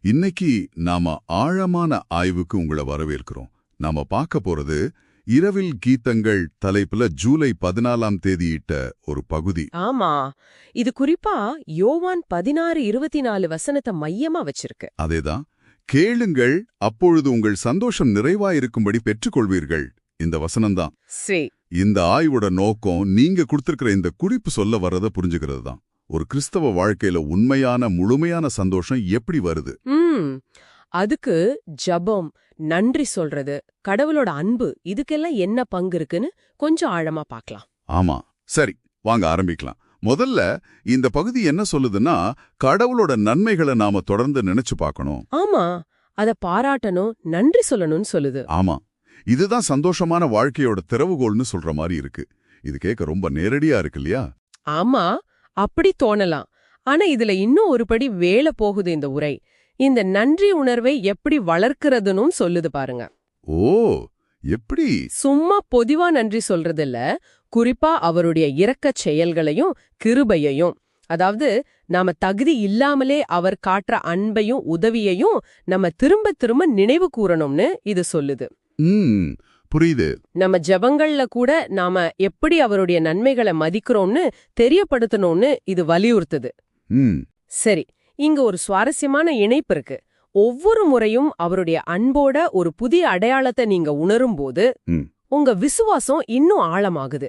இன்னைக்கு நாம ஆழமான ஆய்வுக்கு உங்களை வரவேற்கிறோம். நாம பார்க்க போறது இரவில் கீதங்கள் தலைப்புல ஜூலை பதினாலாம் தேதியிட்ட ஒரு பகுதி. ஆமா. இது குறிப்பா யோவான் பதினாறு இருபத்தி நாலு வசனத்தை மையமா வச்சிருக்கு. அதேதான். கேளுங்கள் அப்பொழுது உங்கள் சந்தோஷம் நிறைவாயிருக்கும்படி பெற்றுக்கொள்வீர்கள். இந்த வசனம்தான். சே இந்த ஆய்வோட நோக்கம் நீங்க கொடுத்திருக்கிற இந்த குறிப்பு சொல்ல வர்றத புரிஞ்சுக்கிறது தான் ஒரு கிறிஸ்தவ வாழ்க்கையில உண்மையான முழுமையான சந்தோஷம் எப்படி வருது? அதுக்கு ஜபம் நன்றி சொல்றது கடவுளோட அன்பு இதுக்கெல்லாம் என்ன பங்கு இருக்குன்னு கொஞ்சம் ஆழமா பார்க்கலாம். ஆமா. சரி வாங்க ஆரம்பிக்கலாம். முதல்ல இந்த பகுதி என்ன சொல்லுதுன்னா கடவுளோட நன்மைகளை நாம தொடர்ந்து நினைச்சு பார்க்கணும். ஆமா. அத பாராட்டணும் நன்றி சொல்லணும்னு சொல்லுது. ஆமா. இதுதான் சந்தோஷமான வாழ்க்கையோட திறவுகோல்னு சொல்ற மாதிரி இருக்கு. இது கேட்க ரொம்ப நேரடியா இருக்கு இல்லையா? ஆமா. அப்படி தோணலாம். ஆனா இதுல இன்னும் ஒரு படி வேலை போகுது இந்த உரை. இந்த நன்றி உணர்வை எப்படி வளர்க்கிறதுனும் சொல்லுது பாருங்க. ஓ எப்படி? சும்மா பொதுவா நன்றி சொல்றது இல்ல குறிப்பா அவருடைய இரக்கச் செயல்களையும் கிருபையையும். அதாவது நாம தகுதி இல்லாமலே அவர் காட்டுற அன்பையும் உதவியையும் நம்ம திரும்ப திரும்ப நினைவு கூறணும்னு இது சொல்லுது. புரியுது. நம்ம ஜெபங்கள்ல கூட நாம எப்படி அவருடைய நன்மைகளை மதிக்கிறோம்னு தெரியப்படுத்தணும்னு இது வலியுறுத்துது. சரி இங்க ஒரு சுவாரஸ்யமான இணைப்பு இருக்கு. ஒவ்வொரு முறையும் அவருடைய அன்போட ஒரு புதிய அடையாளத்தை நீங்க உணரும்போது ம். உங்க விசுவாசம் இன்னும் ஆழமாகுது.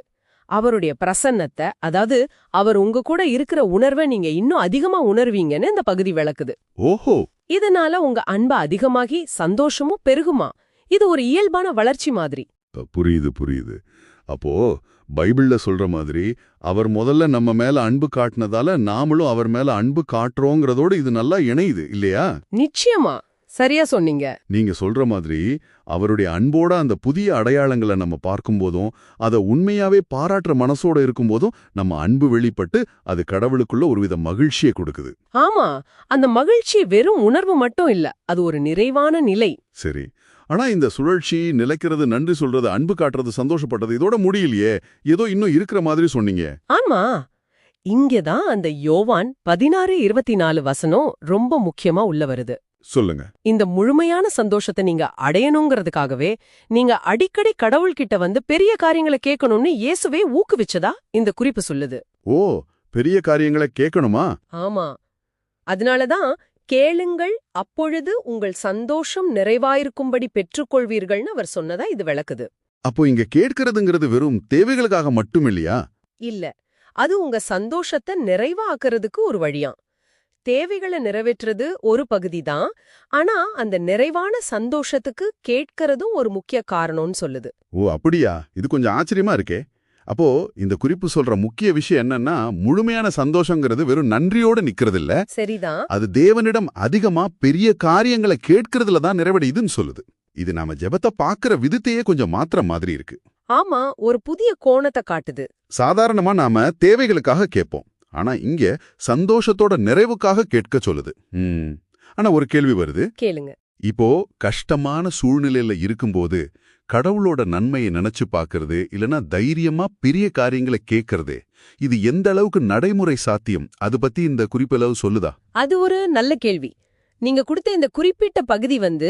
அவருடைய பிரசன்னத்தை அதாவது அவர் உங்க கூட இருக்கிற உணர்வை நீங்க இன்னும் அதிகமா உணர்வீங்கன்னு இந்த பகுதி விளக்குது. ஓஹோ. இதனால உங்க அன்பு அதிகமாகி சந்தோஷமும் பெருகுமா? இது ஒரு இயல்பான வளர்ச்சி மாதிரி. புரியுது புரியுது. அப்போ பைபிள்ல சொல்ற மாதிரி அவர் முதல்ல நம்ம மேல அன்பு காட்டினதால நாமளும் அவர் மேல அன்பு காட்டுறோங்கிறதோட இது நல்லா இணையுது இல்லையா? நிச்சயமா. சரியா சொன்னீங்க. நீங்க சொல்ற மாதிரி அவருடைய அன்போட அந்த புதிய அடையாளங்களை நம்ம பார்க்கும்போதும் அதை உண்மையாவே பாராட்டுற மனசோட இருக்கும்போதும் நம்ம அன்பு வெளிப்பட்டு அது கடவுளுக்குள்ள ஒருவித மகிழ்ச்சியை கொடுக்குது. ஆமா. அந்த மகிழ்ச்சி வெறும் உணர்வு மட்டும் இல்ல அது ஒரு நிறைவான நிலை. சரி. ஆனா இந்த சுழற்சி நிலைக்கிறது நன்றி சொல்றது அன்பு காட்டுறது சந்தோஷப்பட்டது இதோட முடியலையே. ஏதோ இன்னும் இருக்கிற மாதிரி சொன்னீங்க. ஆமா. இங்கதான் அந்த யோவான் பதினாறு இருபத்தி நாலு வசனம் ரொம்ப முக்கியமா உள்ள வருது. சொல்லுங்க. இந்த முழுமையான சந்தோஷத்தை நீங்க அடையணுங்கிறதுக்காகவே நீங்க அடிக்கடி கடவுள்கிட்ட வந்து பெரிய காரியங்களை கேட்கணும்னு இயேசுவே ஊக்குவிச்சதா இந்த குறிப்பு சொல்லுது. ஓ பெரிய காரியங்களை கேட்கணுமா? ஆமா. அதனாலதான் கேளுங்கள் அப்பொழுது உங்கள் சந்தோஷம் நிறைவாயிருக்கும்படி பெற்றுக்கொள்வீர்கள்னு அவர் சொன்னதா இது விளக்குது. அப்போ இங்க கேட்கறதுங்கிறது வெறும் தேவைகளுக்காக மட்டும் இல்லையா இல்ல அது உங்க சந்தோஷத்தை நிறைவாக்குறதுக்கு ஒரு வழியாம் தேவைகளை நிறைவேற்றுறது ஒரு பகுதி தான் ஆனா அந்த நிறைவான சந்தோஷத்துக்கு கேட்கறதும் ஒரு முக்கிய காரணம்னு சொல்லுது. ஓ அப்படியா? இது கொஞ்சம் ஆச்சரியமா இருக்கே. அப்போ இந்த குறிப்பு சொல்ற முக்கிய விஷயம் என்னன்னா முழுமையான சந்தோஷங்கிறது வெறும் நன்றியோட நிக்கிறது இல்ல சரிதான். அது தேவனிடம் அதிகமா பெரிய காரியங்களை கேட்கறதுல தான் நிறைவடையுதுன்னு சொல்லுது. இது நாம ஜெபத்தை பாக்குற விதத்தையே கொஞ்சம் மாத்திர மாதிரி இருக்கு. ஆமா ஒரு புதிய கோணத்தை காட்டுது. சாதாரணமா நாம தேவைகளுக்காக கேட்போம். ஆனா இங்க சந்தோஷத்தோட நிறைவுக்காக கேட்க சொல்லுது. ஆனா ஒரு கேள்வி வருது. கேளுங்க. இப்போ கஷ்டமான சூழ்நிலையில இருக்கும்போது கடவுளோட நன்மையை நினைச்சு பார்க்கறது இல்லனா தைரியமா பெரிய காரியங்களை கேட்கறது இது எந்த அளவுக்கு நடைமுறை சாத்தியம்? அது பத்தி இந்த குறிப்பளவு சொல்லுதா? அது ஒரு நல்ல கேள்வி. நீங்க கொடுத்த இந்த குறிப்பிட்ட பகுதி வந்து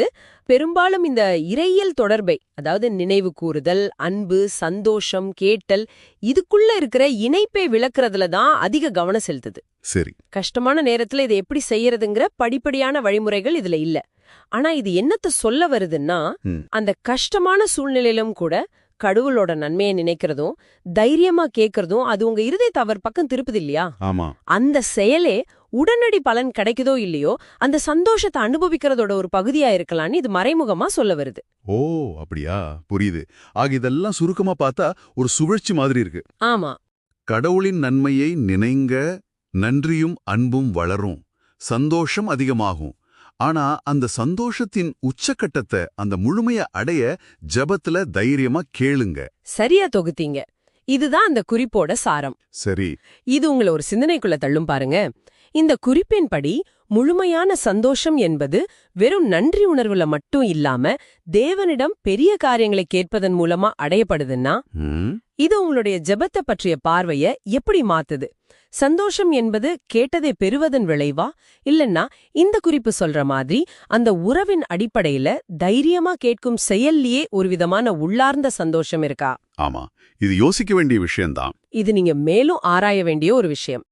பெரும்பாலும் இந்த இறையியல் தொடர்பை அதாவது நினைவு கூறுதல் அன்பு சந்தோஷம் கேட்டல் இதுக்குள்ள இருக்கிற இணைப்பை விளக்குறதுல தான் அதிக கவனம் செலுத்துது. சரி. கஷ்டமான நேரத்துல இதை எப்படி செய்யறதுங்கிற படிப்படியான வழிமுறைகள் இதுல இல்ல. ஆனா இது என்னத்த சொல்ல வருதுன்னா. அந்த கஷ்டமான சூழ்நிலையிலும் கூட கடவுளோட நன்மையை நினைக்கிறதும் தைரியமா கேட்கறதும் அது உங்க இருதயத்தை அவர் பக்கம் திருப்புது இல்லையா? அந்த செயலே உடனடி பலன் கிடைக்குதோ இல்லையோ அந்த சந்தோஷத்தை அனுபவிக்கிறதோட ஒரு பகுதியா இருக்கலாம்னு இது மறைமுகமா சொல்ல வருது. ஓ அப்படியா? புரியுது. ஆக இதெல்லாம் சுருக்கமா பார்த்தா ஒரு சுழற்சி மாதிரி இருக்கு. ஆமா. கடவுளின் நன்மையை நினைங்க நன்றியும் அன்பும் வளரும். சந்தோஷம் அதிகமாகும். ஆனா அந்த சந்தோஷத்தின் உச்சக்கட்டத்தை அந்த முழுமைய அடைய ஜெபத்துல தைரியமா கேளுங்க. சரியா தொகுத்தீங்க. இதுதான் அந்த குறிப்போட சாரம். சரி. இது உங்களை ஒரு சிந்தனைக்குள்ள தள்ளும் பாருங்க. இந்த குறிப்பின்படி முழுமையான சந்தோஷம் என்பது வெறும் நன்றி உணர்வுல மட்டும் இல்லாம தேவனிடம் பெரிய காரியங்களை கேட்பதன் மூலமா அடையப்படுதுன்னா இது உங்களுடைய ஜெபத்தை பற்றிய பார்வைய எப்படி மாத்துது? சந்தோஷம் என்பது கேட்டதை பெறுவதன் விளைவா? இல்லன்னா இந்த குறிப்பு சொல்ற மாதிரி அந்த உறவின் அடிப்படையில தைரியமா கேட்கும் செயல்லியே ஒரு விதமான உள்ளார்ந்த சந்தோஷம் இருக்கா? ஆமா. இது யோசிக்க வேண்டிய விஷயம்தான். இது நீங்க மேலும் ஆராய வேண்டிய ஒரு விஷயம்.